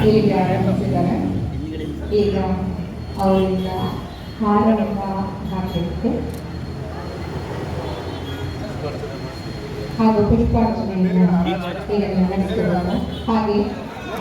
ಇಲ್ಲಿಗೆ ಆಗಮಿಸಿದ್ದಾರೆ ಈಗ ಅವರಿಂದ ಹಾರವನ್ನು ಹಾಕಲಿಕ್ಕೆ ಹಾಗೂ ಪುಷ್ಪಾರ್ಚನೆಯನ್ನು ಹಾಗೆ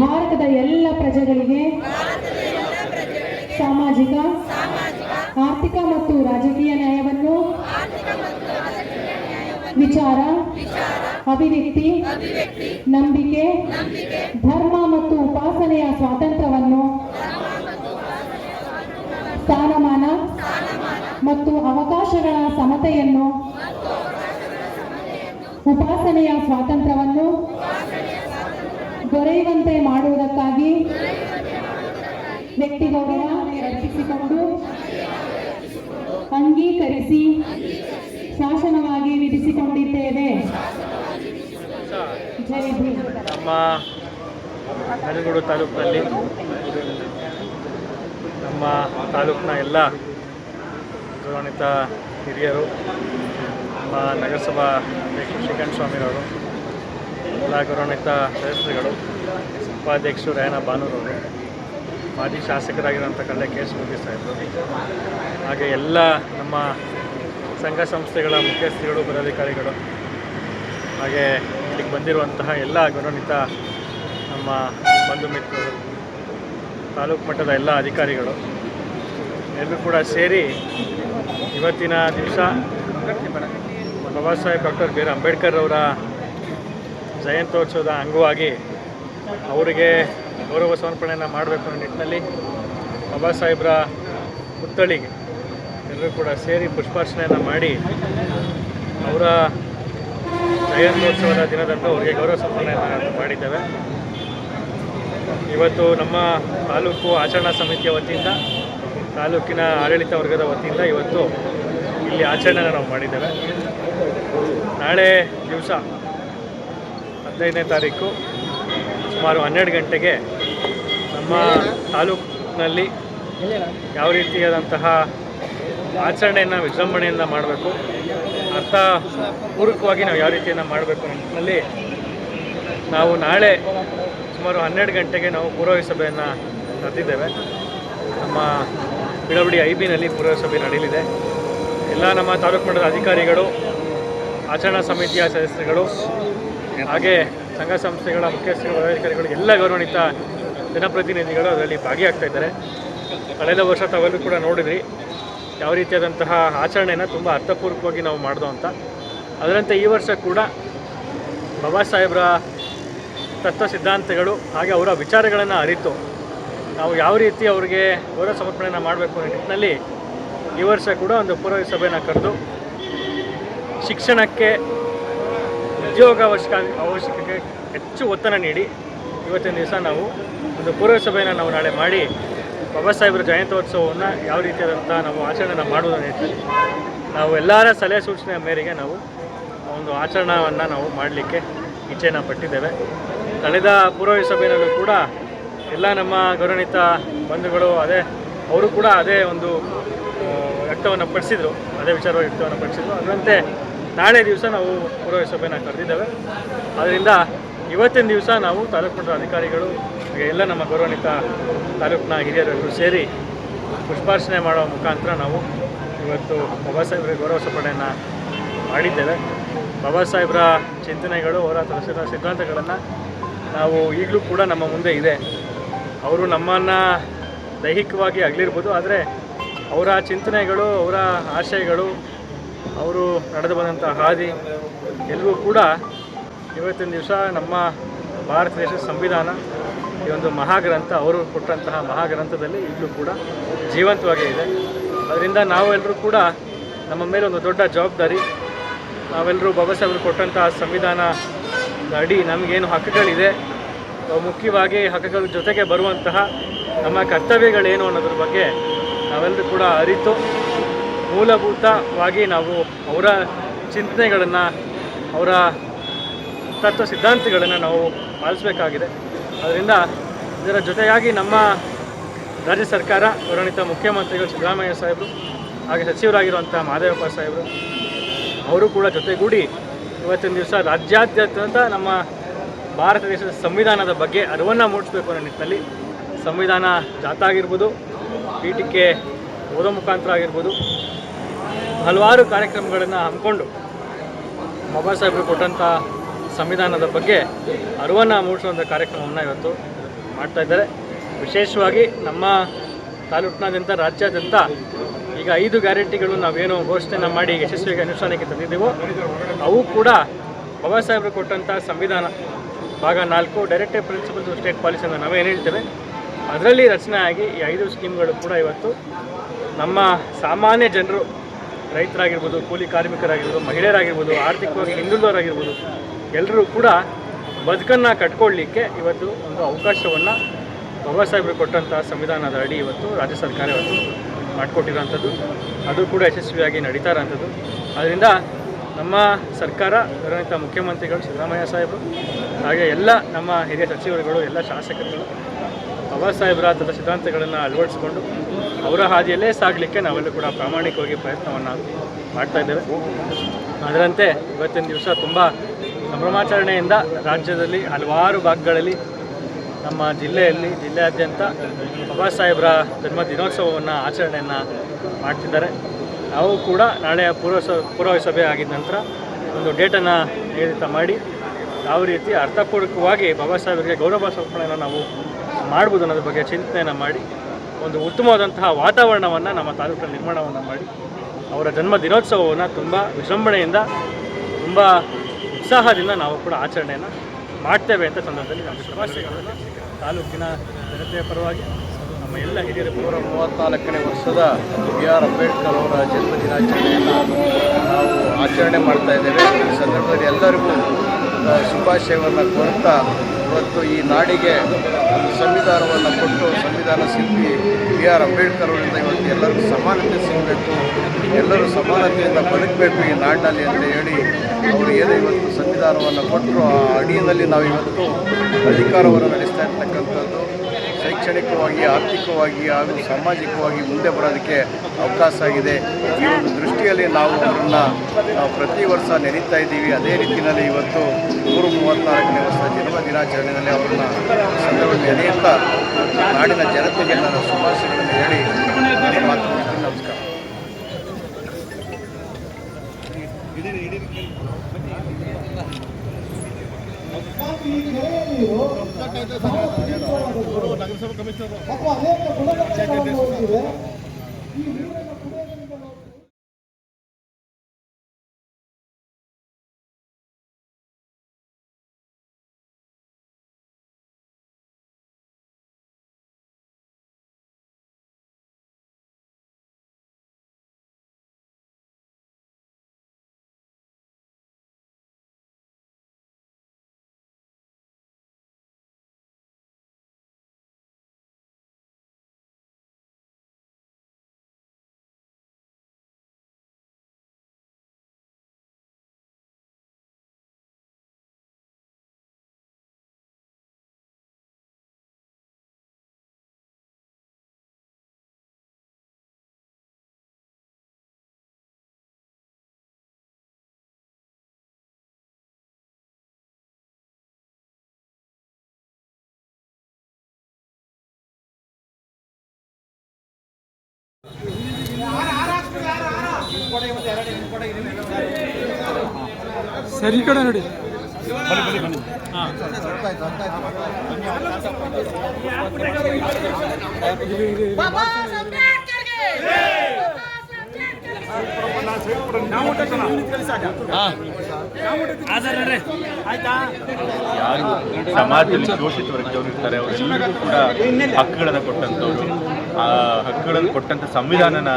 ಭಾರತದ ಎಲ್ಲ ಪ್ರಜೆಗಳಿಗೆ ಸಾಮಾಜಿಕ, ಆರ್ಥಿಕ ಮತ್ತು ರಾಜಕೀಯ ನ್ಯಾಯವನ್ನು ವಿಚಾರ, ಅಭಿವ್ಯಕ್ತಿ, ನಂಬಿಕೆ, ಧರ್ಮ ಮತ್ತು ಉಪಾಸನೆಯ ಸ್ವಾತಂತ್ರ್ಯವನ್ನು ಸ್ಥಾನಮಾನ ಮತ್ತು ಅವಕಾಶಗಳ ಸಮತೆಯನ್ನು ಉಪಾಸನೆಯ ಸ್ವಾತಂತ್ರ್ಯವನ್ನು ದೊರೆಯುವಂತೆ ಮಾಡುವುದಕ್ಕಾಗಿ ವ್ಯಕ್ತಿಗೌರವ ರಚಿಸಿಕೊಂಡು ಅಂಗೀಕರಿಸಿ ಶಾಸನವಾಗಿ ವಿಧಿಸಿಕೊಂಡಿದ್ದೇವೆ. ಜೈ ತಾಲೂಕಿನಲ್ಲಿ ನಮ್ಮ ತಾಲೂಕಿನ ಎಲ್ಲ ಗೌರವಾನ್ವಿತ ಹಿರಿಯರು, ನಮ್ಮ ನಗರಸಭಾ ಅಧ್ಯಕ್ಷರು ಶ್ರೀಕಾಂತ್ ಸ್ವಾಮಿರವರು ಎಲ್ಲ ಗೌರವಾನ್ವಿತ ಸದಸ್ಯರುಗಳು, ಉಪಾಧ್ಯಕ್ಷರು ರೇಯಣ ಭಾನುರವರು ಮಾಜಿ ಶಾಸಕರಾಗಿರುವಂಥ ಕಳ್ಳೆ ಕೆ ಎಸ್ ಸಾಹೇಬರು, ಹಾಗೆ ಎಲ್ಲ ನಮ್ಮ ಸಂಘ ಸಂಸ್ಥೆಗಳ ಮುಖ್ಯಸ್ಥರುಗಳು, ಪದಾಧಿಕಾರಿಗಳು, ಹಾಗೆ ಇಲ್ಲಿಗೆ ಬಂದಿರುವಂತಹ ಎಲ್ಲ ಗೌರವಾನ್ವಿತ ನಮ್ಮ ಬಂಧು ಮಿತ್ರರು ತಾಲೂಕು ಮಟ್ಟದ ಎಲ್ಲ ಅಧಿಕಾರಿಗಳು. ಎಲ್ಲರೂ ಕೂಡ ಸೇರಿ ಇವತ್ತಿನ ದಿವಸ Baba Saheb doctor B R Ambedkar ಅವರ ಜಯಂತ್ಯೋತ್ಸವದ ಅಂಗವಾಗಿ ಅವರಿಗೆ ಗೌರವ ಸಮರ್ಪಣೆಯನ್ನು ಮಾಡಬೇಕು ಅನ್ನೋ ನಿಟ್ಟಿನಲ್ಲಿ ಬಾಬಾ ಸಾಹೇಬ್ರ ಪುತ್ಥಳಿಗೆ ಎಲ್ಲರೂ ಕೂಡ ಸೇರಿ ಪುಷ್ಪಾರ್ಚನೆಯನ್ನು ಮಾಡಿ ಅವರ ಜಯಂತ್ಯೋತ್ಸವದ ದಿನದಂದು ಅವರಿಗೆ ಗೌರವ ಸಮರ್ಪಣೆಯನ್ನು ಮಾಡಿದ್ದೇವೆ. ಇವತ್ತು ನಮ್ಮ ತಾಲೂಕು ಆಚರಣಾ ಸಮಿತಿಯ ವತಿಯಿಂದ, ತಾಲೂಕಿನ ಆಡಳಿತ ವರ್ಗದ ವತಿಯಿಂದ ಇವತ್ತು ಇಲ್ಲಿ ಆಚರಣೆನ ನಾವು ಮಾಡಿದ್ದೇವೆ. ನಾಳೆ ದಿವಸ ಹದಿನೈದನೇ ತಾರೀಕು ಸುಮಾರು ಹನ್ನೆರಡು ಗಂಟೆಗೆ ನಮ್ಮ ತಾಲೂಕಿನಲ್ಲಿ ಯಾವ ರೀತಿಯಾದಂತಹ ಆಚರಣೆಯನ್ನು ವಿಜೃಂಭಣೆಯಿಂದ ಮಾಡಬೇಕು ಅರ್ಥ ಪೂರ್ವಕವಾಗಿ ನಾವು ಯಾವ ರೀತಿಯನ್ನು ಮಾಡಬೇಕು ನಿಟ್ಟಿನಲ್ಲಿ ನಾವು ನಾಳೆ ಸುಮಾರು ಹನ್ನೆರಡು ಗಂಟೆಗೆ ನಾವು ಪೂರ್ವ ಸಭೆಯನ್ನು ನಡೆದಿದ್ದೇವೆ. ನಮ್ಮ ಬಿಡಬಡಿ ಐ ಬಿನಲ್ಲಿ ಪೂರ್ವ ಸಭೆ ನಡೆಯಲಿದೆ. ಎಲ್ಲ ನಮ್ಮ ತಾಲೂಕು ಮಟ್ಟದ ಅಧಿಕಾರಿಗಳು, ಆಚರಣಾ ಸಮಿತಿಯ ಸದಸ್ಯರುಗಳು, ಹಾಗೆ ಸಂಘ ಸಂಸ್ಥೆಗಳ ಮುಖ್ಯಸ್ಥರು ಪದಾಧಿಕಾರಿಗಳು ಎಲ್ಲ ಗೌರವಾನ್ವಿತ ಜನಪ್ರತಿನಿಧಿಗಳು ಅದರಲ್ಲಿ ಭಾಗಿಯಾಗ್ತಾ ಇದ್ದಾರೆ. ಕಳೆದ ವರ್ಷ ತಾವೆಲ್ಲರೂ ಕೂಡ ನೋಡಿದ್ರಿ, ಯಾವ ರೀತಿಯಾದಂತಹ ಆಚರಣೆಯನ್ನು ತುಂಬ ಅರ್ಥಪೂರ್ವಕವಾಗಿ ನಾವು ಮಾಡಿದೋ ಅಂತ. ಅದರಂತೆ ಈ ವರ್ಷ ಕೂಡ ಬಾಬಾ ಸಾಹೇಬ್ರ ತತ್ವ ಸಿದ್ಧಾಂತಗಳು, ಹಾಗೆ ಅವರ ವಿಚಾರಗಳನ್ನು ಅರಿತು, ನಾವು ಯಾವ ರೀತಿ ಅವರಿಗೆ ಗೌರವ ಸಮರ್ಪಣೆಯನ್ನು ಮಾಡಬೇಕು ಅನ್ನೋ ನಿಟ್ಟಿನಲ್ಲಿ ಈ ವರ್ಷ ಕೂಡ ಒಂದು ಪೂರ್ವ ಸಭೆಯನ್ನು ಕರೆದು, ಶಿಕ್ಷಣಕ್ಕೆ, ಉದ್ಯೋಗ ಅವಶ್ಯಕ ಅವಶ್ಯಕತೆ ಹೆಚ್ಚು ಒತ್ತನ್ನು ನೀಡಿ, ಇವತ್ತಿನ ದಿವಸ ನಾವು ಒಂದು ಪೂರ್ವ ಸಭೆಯನ್ನು ನಾವು ನಾಳೆ ಮಾಡಿ, ಬಾಬಾ ಸಾಹೇಬರ ಜಯಂತ್ಯೋತ್ಸವವನ್ನು ಯಾವ ರೀತಿಯಾದಂಥ ನಾವು ಆಚರಣೆಯನ್ನು ಮಾಡುವುದರ ನಿಟ್ಟಿನಲ್ಲಿ ನಾವು ಎಲ್ಲರ ಸಲಹೆ ಸೂಚನೆಯ ಮೇರೆಗೆ ನಾವು ಒಂದು ಆಚರಣವನ್ನು ನಾವು ಮಾಡಲಿಕ್ಕೆ ಇಚ್ಛೆಯನ್ನು ಪಟ್ಟಿದ್ದೇವೆ. ಕಳೆದ ಪೂರ್ವ ಸಭೆಯಲ್ಲೂ ಕೂಡ ಎಲ್ಲ ನಮ್ಮ ಗೌರವಿತ ಬಂಧುಗಳು, ಅದೇ ಅವರು ಕೂಡ ಅದೇ ಒಂದು ವ್ಯಕ್ತವನ್ನು ಪಡಿಸಿದರು, ಅದೇ ವಿಚಾರವಾಗಿ ವ್ಯಕ್ತವನ್ನು ಪಡಿಸಿದರು. ಅದರಂತೆ ನಾಳೆ ದಿವಸ ನಾವು ಪೂರ್ವ ಸಭೆಯನ್ನು ಕರೆದಿದ್ದೇವೆ. ಅದರಿಂದ ಇವತ್ತಿನ ದಿವಸ ನಾವು ತಾಲೂಕು ಮಟ್ಟದ ಅಧಿಕಾರಿಗಳು ಎಲ್ಲ ನಮ್ಮ ಗೌರವಾನ್ವಿತ ತಾಲೂಕಿನ ಹಿರಿಯರೆಲ್ಲರೂ ಸೇರಿ ಪುಷ್ಪಾರ್ಚನೆ ಮಾಡುವ ಮುಖಾಂತರ ನಾವು ಇವತ್ತು ಬಾಬಾ ಸಾಹೇಬರ ಗೌರವ ಸಮರ್ಪಣೆಯನ್ನು ಮಾಡಿದ್ದೇವೆ. ಬಾಬಾ ಸಾಹೇಬರ ಚಿಂತನೆಗಳು, ಅವರ ಸಿದ್ಧಾಂತಗಳನ್ನು ನಾವು ಈಗಲೂ ಕೂಡ ನಮ್ಮ ಮುಂದೆ ಇದೆ. ಅವರು ನಮ್ಮನ್ನು ದೈಹಿಕವಾಗಿ ಅಗಲಿರ್ಬೋದು, ಆದರೆ ಅವರ ಚಿಂತನೆಗಳು, ಅವರ ಆಶಯಗಳು, ಅವರು ನಡೆದು ಬಂದಂಥ ಹಾದಿ ಎಲ್ಲವೂ ಕೂಡ ಇವತ್ತಿನ ದಿವಸ ನಮ್ಮ ಭಾರತ ದೇಶದ ಸಂವಿಧಾನ, ಈ ಒಂದು ಮಹಾಗ್ರಂಥ, ಅವರು ಕೊಟ್ಟಂತಹ ಮಹಾಗ್ರಂಥದಲ್ಲಿ ಈಗಲೂ ಕೂಡ ಜೀವಂತವಾಗೇ ಇದೆ. ಅದರಿಂದ ನಾವೆಲ್ಲರೂ ಕೂಡ ನಮ್ಮ ಮೇಲೆ ಒಂದು ದೊಡ್ಡ ಜವಾಬ್ದಾರಿ ನಾವೆಲ್ಲರೂ ಬಾಬಾ ಸಾಹೇಬರು ಕೊಟ್ಟಂತಹ ಸಂವಿಧಾನದ ಅಡಿ ನಮಗೇನು ಹಕ್ಕುಗಳಿದೆ. ಮುಖ್ಯವಾಗಿ ಹಕ್ಕುಗಳ ಜೊತೆಗೆ ಬರುವಂತಹ ನಮ್ಮ ಕರ್ತವ್ಯಗಳೇನು ಅನ್ನೋದ್ರ ಬಗ್ಗೆ ನಾವೆಲ್ಲರೂ ಕೂಡ ಅರಿತು, ಮೂಲಭೂತವಾಗಿ ನಾವು ಅವರ ಚಿಂತನೆಗಳನ್ನು, ಅವರ ತತ್ವ ಸಿದ್ಧಾಂತಗಳನ್ನು ನಾವು ಪಾಲಿಸಬೇಕಾಗಿದೆ. ಅದರಿಂದ ಇದರ ಜೊತೆಯಾಗಿ ನಮ್ಮ ರಾಜ್ಯ ಸರ್ಕಾರ ವರಣಿತ ಮುಖ್ಯಮಂತ್ರಿಗಳು ಸಿದ್ದರಾಮಯ್ಯ ಸಾಹೇಬರು, ಹಾಗೆ ಸಚಿವರಾಗಿರುವಂಥ ಮಹದೇವಪ್ಪ ಸಾಹೇಬರು, ಅವರು ಕೂಡ ಜೊತೆಗೂಡಿ ಇವತ್ತಿನ ದಿವಸ ರಾಜ್ಯಾದ್ಯಂತ ನಮ್ಮ ಭಾರತ ದೇಶದ ಸಂವಿಧಾನದ ಬಗ್ಗೆ ಅರಿವನ್ನು ಮೂಡಿಸಬೇಕು ಅನ್ನೋ ನಿಟ್ಟಿನಲ್ಲಿ ಸಂವಿಧಾನ ಜಾಥಾ ಆಗಿರ್ಬೋದು ಕೆ ಓದೋ ಮುಖಾಂತರ ಆಗಿರ್ಬೋದು, ಹಲವಾರು ಕಾರ್ಯಕ್ರಮಗಳನ್ನು ಹಮ್ಮಿಕೊಂಡು ಬಾಬಾ ಸಾಹೇಬರು ಕೊಟ್ಟಂಥ ಸಂವಿಧಾನದ ಬಗ್ಗೆ ಅರಿವನ್ನು ಮೂಡಿಸುವಂಥ ಕಾರ್ಯಕ್ರಮವನ್ನು ಇವತ್ತು ಮಾಡ್ತಾ ಇದ್ದಾರೆ. ವಿಶೇಷವಾಗಿ ನಮ್ಮ ತಾಲೂಕಿನಾದ್ಯಂತ, ರಾಜ್ಯಾದ್ಯಂತ ಈಗ ಐದು ಗ್ಯಾರಂಟಿಗಳು ನಾವೇನು ಘೋಷಣೆಯನ್ನು ಮಾಡಿ ಯಶಸ್ವಿಗೆ ಅನುಷ್ಠಾನಕ್ಕೆ ತಂದಿದ್ದೀವೋ, ಅವು ಕೂಡ ಬಾಬಾ ಸಾಹೇಬರು ಕೊಟ್ಟಂಥ ಸಂವಿಧಾನ ಭಾಗ ನಾಲ್ಕು directive principles of state policy ಅಂತ ನಾವೇನು ಹೇಳ್ತೇವೆ, ಅದರಲ್ಲಿ ರಚನೆ ಆಗಿ ಈ ಐದು ಸ್ಕೀಮ್ಗಳು ಕೂಡ ಇವತ್ತು ನಮ್ಮ ಸಾಮಾನ್ಯ ಜನರು, ರೈತರಾಗಿರ್ಬೋದು, ಕೂಲಿ ಕಾರ್ಮಿಕರಾಗಿರ್ಬೋದು, ಮಹಿಳೆಯರಾಗಿರ್ಬೋದು, ಆರ್ಥಿಕವಾಗಿ ಹಿಂದುಳಿದವರಾಗಿರ್ಬೋದು ಎಲ್ಲರೂ ಕೂಡ ಬದುಕನ್ನು ಕಟ್ಕೊಳ್ಳಿಕ್ಕೆ ಇವತ್ತು ಒಂದು ಅವಕಾಶವನ್ನು ಬಾಬಾ ಸಾಹೇಬರು ಕೊಟ್ಟಂಥ ಸಂವಿಧಾನದ ಅಡಿ ಇವತ್ತು ರಾಜ್ಯ ಸರ್ಕಾರ ಇವತ್ತು ಮಾಡಿಕೊಟ್ಟಿರೋಂಥದ್ದು. ಅದು ಕೂಡ ಯಶಸ್ವಿಯಾಗಿ ನಡೀತಾ ಇರೋಂಥದ್ದು ಅದರಿಂದ ನಮ್ಮ ಸರ್ಕಾರ, ಗೌರವಾನ್ವಿತ ಮುಖ್ಯಮಂತ್ರಿಗಳು, ಸಿದ್ದರಾಮಯ್ಯ ಸಾಹೇಬರು, ಹಾಗೆ ಎಲ್ಲ ನಮ್ಮ ಹಿರಿಯ ಸಚಿವರುಗಳು, ಎಲ್ಲ ಶಾಸಕರುಗಳು, ಬಾಬಾ ಸಾಹೇಬರ ತದ ಸಿದ್ಧಾಂತಗಳನ್ನು ಅಳವಡಿಸಿಕೊಂಡು ಅವರ ಹಾದಿಯಲ್ಲೇ ಸಾಗಲಿಕ್ಕೆ ನಾವೆಲ್ಲೂ ಕೂಡ ಪ್ರಾಮಾಣಿಕವಾಗಿ ಪ್ರಯತ್ನವನ್ನು ಮಾಡ್ತಾ ಇದ್ದೇವೆ. ಅದರಂತೆ ಇವತ್ತಿನ ದಿವಸ ತುಂಬ ಸಂಭ್ರಮಾಚರಣೆಯಿಂದ ರಾಜ್ಯದಲ್ಲಿ ಹಲವಾರು ಭಾಗಗಳಲ್ಲಿ ನಮ್ಮ ಜಿಲ್ಲೆಯಲ್ಲಿ ಜಿಲ್ಲೆಯಾದ್ಯಂತ ಬಾಬಾ ಸಾಹೇಬರ ಜನ್ಮ ದಿನೋತ್ಸವವನ್ನು ಆಚರಣೆಯನ್ನು ಮಾಡ್ತಿದ್ದಾರೆ. ನಾವು ಕೂಡ ನಾಳೆಯ ಪೂರ್ವ ಸ ಪೂರ್ವ ಸಭೆ ಆಗಿದ ನಂತರ ಒಂದು ಡೇಟನ್ನು ನಿಗದಿತ ಮಾಡಿ ಯಾವ ರೀತಿ ಅರ್ಥಪೂರ್ವಕವಾಗಿ ಬಾಬಾ ಸಾಹೇಬರಿಗೆ ಗೌರವ ಸಮರ್ಪಣೆಯನ್ನು ನಾವು ಮಾಡ್ಬೋದು ಅನ್ನೋದ್ರ ಬಗ್ಗೆ ಚಿಂತನೆಯನ್ನು ಮಾಡಿ, ಒಂದು ಉತ್ತಮವಾದಂತಹ ವಾತಾವರಣವನ್ನು ನಮ್ಮ ತಾಲೂಕಿನ ನಿರ್ಮಾಣವನ್ನು ಮಾಡಿ, ಅವರ ಜನ್ಮ ದಿನೋತ್ಸವವನ್ನು ತುಂಬ ವಿಜೃಂಭಣೆಯಿಂದ, ತುಂಬ ಉತ್ಸಾಹದಿಂದ ನಾವು ಕೂಡ ಆಚರಣೆಯನ್ನು ಮಾಡ್ತೇವೆ ಅಂತ ಸಂದರ್ಭದಲ್ಲಿ ನಮ್ಮ ಶುಭಾಶಯಗಳನ್ನು ತಾಲೂಕಿನ ಜನತೆಯ ಪರವಾಗಿ ನಮ್ಮ ಎಲ್ಲ ಹಿರಿಯರು ನೂರ ಮೂವತ್ತ್ನಾಲ್ಕನೇ ವರ್ಷದ ಬಿ ಆರ್ ಅಂಬೇಡ್ಕರ್ ಅವರ ಜನ್ಮ ದಿನಾಚರಣೆಯನ್ನು ನಾವು ಆಚರಣೆ ಮಾಡ್ತಾ ಇದ್ದೇವೆ. ಈ ಸಂದರ್ಭದಲ್ಲಿ ಎಲ್ಲರಿಗೂ ಶುಭಾಶಯವನ್ನು ಕೋರುತ್ತಾ ಇವತ್ತು ಈ ನಾಡಿಗೆ ಒಂದು ಸಂವಿಧಾನವನ್ನು ಕೊಟ್ಟು ಸಂವಿಧಾನ ಶಿಲ್ಪಿ ಬಿ ಆರ್ ಅಂಬೇಡ್ಕರ್ ಅವರಿಂದ ಇವತ್ತು ಎಲ್ಲರಿಗೂ ಸಮಾನತೆ ಸಿಗಬೇಕು, ಎಲ್ಲರೂ ಸಮಾನತೆಯಿಂದ ಬದುಕಬೇಕು ಈ ನಾಡಿನಲ್ಲಿ ಅಂತ ಹೇಳಿ ಅವರು ಏನು ಇವತ್ತು ಸಂವಿಧಾನವನ್ನು ಕೊಟ್ಟರು. ಆ ಅಡಿಯಲ್ಲಿ ನಾವು ಇವತ್ತು ಅಧಿಕಾರವನ್ನು ನಡೆಸ್ತಾ ಇರ್ತಕ್ಕಂಥದ್ದು ಶೈಕ್ಷಣಿಕವಾಗಿ, ಆರ್ಥಿಕವಾಗಿ ಹಾಗೂ ಸಾಮಾಜಿಕವಾಗಿ ಮುಂದೆ ಬರೋದಕ್ಕೆ ಅವಕಾಶ ಆಗಿದೆ. ಈ ಒಂದು ದೃಷ್ಟಿಯಲ್ಲಿ ನಾವು ಅವರನ್ನು ಪ್ರತಿ ವರ್ಷ ನೆನೀತಾ ಇದ್ದೀವಿ. ಅದೇ ರೀತಿಯಲ್ಲಿ ಇವತ್ತು ನೂರು ಮೂವತ್ತ್ನಾಲ್ಕನೇ ವರ್ಷ ಜನ್ಮ ದಿನಾಚರಣೆಯಲ್ಲಿ ಅವರನ್ನ ಸಂದರ್ಭದಲ್ಲಿ ನೆನೆಯುತ್ತಾ ನಾಡಿನ ಜನತೆಗೆ ನಾನು ಶುಭಾಶಯಗಳನ್ನು ಹೇಳಿ ನನ್ನ ಮಾತು ನಗರಸಭಾ ಕಮಿಷನರ್ ಸರಿ ಕಡೆ ನೋಡಿ. ಸಮಾಜದಲ್ಲಿ ಶೋಷಿತ ವರ್ಗದವರು ಇರ್ತಾರೆ ಅವರೆಲ್ಲರಿಗೂ ಕೂಡ ಹಕ್ಕುಗಳನ್ನು ಕೊಟ್ಟಂಥವ್ರು. ಆ ಹಕ್ಕುಗಳನ್ನು ಕೊಟ್ಟಂಥ ಸಂವಿಧಾನನ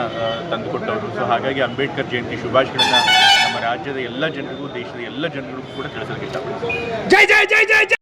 ತಂದುಕೊಟ್ಟವರು. ಸೊ ಹಾಗಾಗಿ ಅಂಬೇಡ್ಕರ್ ಜಯಂತಿ ಶುಭಾಶಯಗಳನ್ನು ನಮ್ಮ ರಾಜ್ಯದ ಎಲ್ಲ ಜನರಿಗೂ, ದೇಶದ ಎಲ್ಲ ಜನರಿಗೂ ಕೂಡ ತಿಳಿಸೋದಕ್ಕೆ ಇಷ್ಟಪಡ್ತೀನಿ.